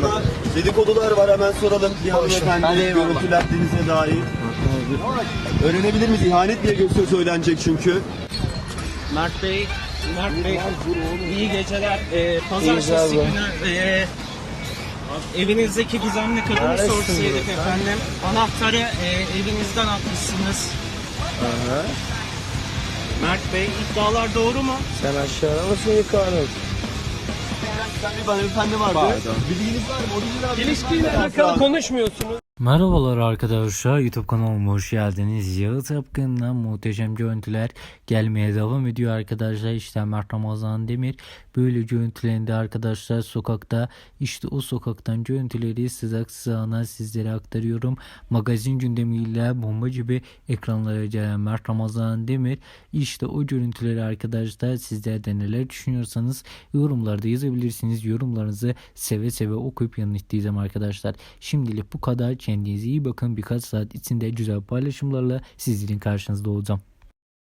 sırada dedikodular var hemen soralım. Bir hanımefendi görüntülendiğinize dair. Öğrenebilir miyiz? İhanet diye göster söylenecek çünkü. Mert Bey, Mert Bey iyi geceler. Ee, Pazartesi günü e, evinizdeki gizemli kadını sorsaydık efendim. Anahtarı e, evinizden atmışsınız. Mert Bey iddialar doğru mu? Sen aşağıda mısın yukarıda mısın? Bir hanımefendi vardı. Bilginiz var mı? Orijinal İlişkiyle alakalı konuşmuyorsunuz. Merhabalar arkadaşlar YouTube kanalıma hoş geldiniz. Yağıt Apkın'dan muhteşem görüntüler gelmeye devam ediyor arkadaşlar. İşte Mert Ramazan Demir böyle görüntülerinde arkadaşlar sokakta işte o sokaktan görüntüleri sızak sızağına sizlere aktarıyorum. Magazin gündemiyle bomba gibi ekranlara gelen Mert Ramazan Demir işte o görüntüleri arkadaşlar sizler de neler düşünüyorsanız yorumlarda yazabilirsiniz. Yorumlarınızı seve seve okuyup yanıtlayacağım arkadaşlar. Şimdilik bu kadar. Kendinize iyi bakın. Birkaç saat içinde güzel paylaşımlarla sizlerin karşınızda olacağım.